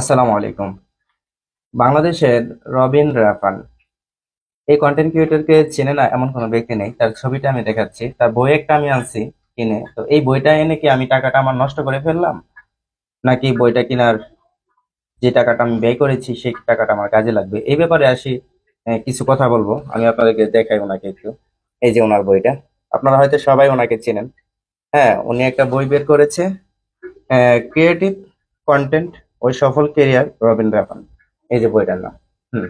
আসসালামু আলাইকুম। বাংলাদেশের রবিন রাফান। এই কন্টেন্ট ক্রিয়েটরকে চেনে না এমন কোনো ব্যক্তি নেই। তার ছবিটা আমি দেখাচ্ছি। তার বই একটা আমি আনছি কিনে। তো এই বইটা এনে কি আমি টাকাটা আমার নষ্ট করে ফেললাম? নাকি বইটা কেনার যে টাকাটা আমি ব্যয় করেছি, সেই টাকাটা আমার কাজে লাগবে? এই ব্যাপারে আসি কিছু কথা বলব। আমি আপনাদেরকে দেখাই ওনাকে একটু। এই যে ওনার বইটা। আপনারা হয়তো সবাই ওনাকে চেনেন। হ্যাঁ উনি একটা বই বের করেছে ক্রিয়েটিভ কন্টেন্ট ওই সফল কেরিয়ার রবিন রাফান এই যে বইটার নাম, হুম।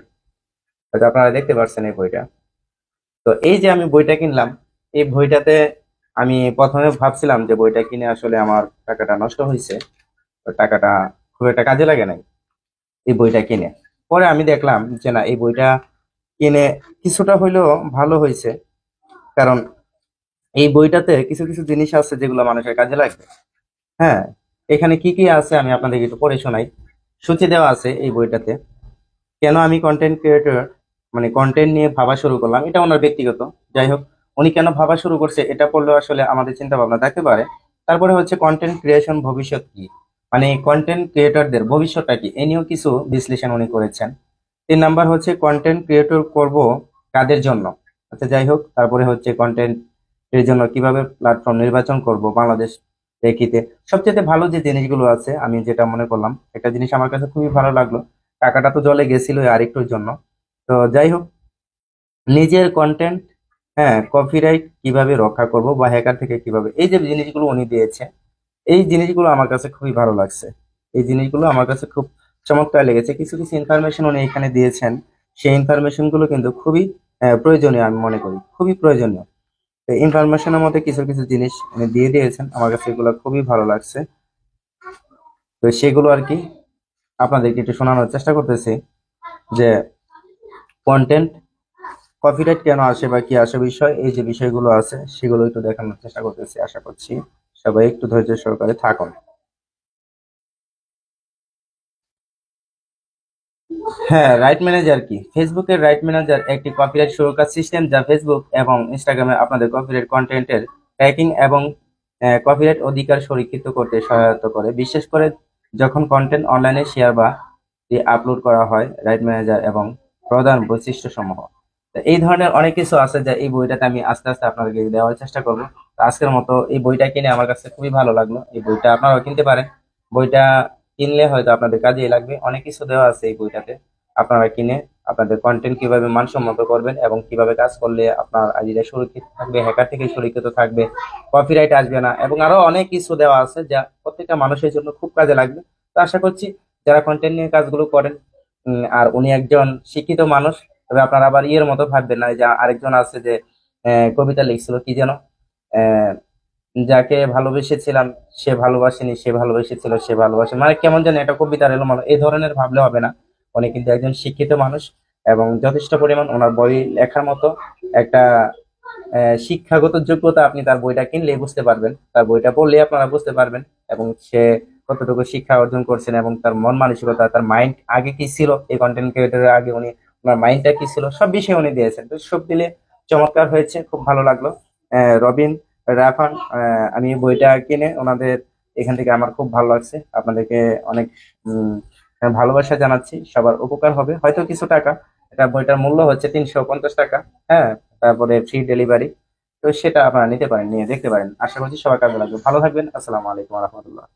হয়তো আপনারা দেখতে পাচ্ছেন এই বইটা। তো এই যে আমি বইটা কিনলাম, এই বইটাতে আমি প্রথমে ভাবছিলাম যে বইটা কিনে আসলে আমার টাকাটা নষ্ট হয়েছে টাকাটা খুব একটা কাজে লাগে নাই এই বইটা কিনে। পরে আমি দেখলাম যে না, এই বইটা কিনে কিছুটা হইলেও ভালো হয়েছে, কারণ এই বইটাতে কিছু কিছু জিনিস আছে যেগুলো মানুষের কাজে লাগবে। হ্যাঁ এখানে কি কি আছে আমি আপনাদেরকে একটু পড়ে শোনাই। সূচি দেওয়া আছে এই বইটাতে। কেন আমি কন্টেন্ট ক্রিয়েটর মানে কন্টেন্ট নিয়ে ভাবা শুরু করলাম, এটা ওনার ব্যক্তিগত। যাই হোক, উনি কেন ভাবা শুরু করছে এটা পড়লেও আসলে আমাদের চিন্তা ভাবনা থাকতে পারে। তারপরে হচ্ছে কন্টেন্ট ক্রিয়েশন ভবিষ্যৎ কি? মানে কন্টেন্ট ক্রিয়েটরদের ভবিষ্যৎটা কি? এ নিয়েও কিছু বিশ্লেষণ উনি করেছেন। তিন নাম্বার হচ্ছে কন্টেন্ট ক্রিয়েটর করব কাদের জন্য? আচ্ছা যাই হোক, তারপরে হচ্ছে কন্টেন্ট এর জন্য কীভাবে প্ল্যাটফর্ম নির্বাচন করব? বাংলাদেশ দেখিতে। সবচেয়ে ভালো যে জিনিসগুলো আছে, আমি যেটা মনে করলাম, একটা জিনিস আমার কাছে খুবই ভালো লাগল। টাকাটা তো জলে গেছিল আরেকটুর জন্য। তো যাই হোক, নিজের কন্টেন্ট হ্যাঁ কপিরাইট কীভাবে রক্ষা করব বা হ্যাকার থেকে কীভাবে, এই যে জিনিসগুলো উনি দিয়েছে, এই জিনিসগুলো আমার কাছে খুবই ভালো লাগছে। এই জিনিসগুলো আমার কাছে খুব চমৎকার লেগেছে। কিছু কিছু ইনফরমেশন উনি এখানে দিয়েছেন। সেই ইনফরমেশনগুলো কিন্তু খুবই প্রয়োজনীয় আমি মনে করি। খুবই প্রয়োজনীয়। ইনফরমেশনের মধ্যে কিছু কিছু জিনিস উনি দিয়ে দিয়েছেন। আমার কাছে এগুলো খুবই ভালো লাগছে। তো সেগুলো আর কি আপনাদেরকে একটু শোনানোর চেষ্টা করতেছি যে কন্টেন্ট কপিরাইট কেন আসে বা কি আসে বিষয়, এই যে বিষয়গুলো আছে, সেগুলো একটু দেখানোর চেষ্টা করতেছি। আশা করছি সবাই একটু ধৈর্য সহকারে থাকুন। হ্যাঁ রাইট ম্যানেজার কি? ফেসবুকের রাইট ম্যানেজার একটি কপিরাইট সুরক্ষা সিস্টেম যা ফেসবুক এবং ইনস্টাগ্রামে আপনাদের কপিরাইট কন্টেন্টের ট্র্যাকিং এবং কপিরাইট অধিকার সুরক্ষিত করতে সহায়তা করে। বিশেষ করে যখন কন্টেন্ট অনলাইনে শেয়ার বা আপলোড করা হয় রাইট ম্যানেজার এবং প্রধান বৈশিষ্ট্য সমূহ এই ধরনের অনেক কিছু আছে যে এই বইটাতে আমি আস্তে আস্তে আপনাদেরকে দেওয়ার চেষ্টা করব। আজকের মতো এই বইটা কিনে আমার কাছে খুবই ভালো লাগল। এই বইটা আপনারাও কিনতে পারেন। বইটা কিনলে হয়তো আপনাদের কাজেই লাগবে। অনেক কিছু দেওয়া আছে এই বইটাতে। আপনারা কিনে আপনাদের কন্টেন্ট কীভাবে মানসম্মত করবেন এবং কীভাবে কাজ করলে আপনার আইডিটা সুরক্ষিত থাকবে হ্যাকার থেকে সুরক্ষিত থাকবে কপিরাইট আসবে না এবং আরও অনেক কিছু দেওয়া আছে যা প্রত্যেকটা মানুষের জন্য খুব কাজে লাগবে। তো আশা করছি যারা কন্টেন্ট নিয়ে কাজগুলো করেন আর উনি একজন শিক্ষিত মানুষ, তবে আপনারা আবার ইয়ের মতো ভাববেন না, যে আরেকজন আছে যে কবিতা লিখছিল কি যেন যাকে ভালোবেসেছিলাম, সে ভালোবাসেনি, সে ভালোবেসেছিল, সে ভালোবাসে। মানে কেমন যেন একটা কবিতার এলো মানে এই ধরনের ভাবলে হবে না। উনি কিন্তু একজন শিক্ষিত মানুষ এবং যথেষ্ট পরিমাণ ওনার বই লেখার মতো একটা শিক্ষাগত যোগ্যতা আপনি তার বইটা কিনলে বুঝতে পারবেন। তার বইটা পড়লে আপনারা বুঝতে পারবেন এবং সে কতটুকু শিক্ষা অর্জন করছেন এবং তার মন মানসিকতা, তার মাইন্ড আগে কি ছিল, এই কন্টেন্ট ক্রিয়েটরের আগে উনি, ওনার মাইন্ডটা কি ছিল, সব বিষয়ে উনি দিয়েছেন। তো সব দিলে চমৎকার হয়েছে, খুব ভালো লাগল। রবিন রাফান আমি বইটা কিনে ওনাদের এখান থেকে আমার খুব ভালো লাগছে। আপনাদেরকে অনেক ভালোবাসা জানাচ্ছি। সবার উপকার হবে। হয়তো কিছু টাকা। এটা বইটার মূল্য হচ্ছে তিনশো পঞ্চাশ টাকা। হ্যাঁ তারপরে ফ্রি ডেলিভারি তো সেটা আপনারা নিতে পারেন, নিয়ে দেখতে পারেন। আশা করছি সবার কাজে লাগবে। ভালো থাকবেন। আসসালামু আলাইকুম রহমতুল্লাহ।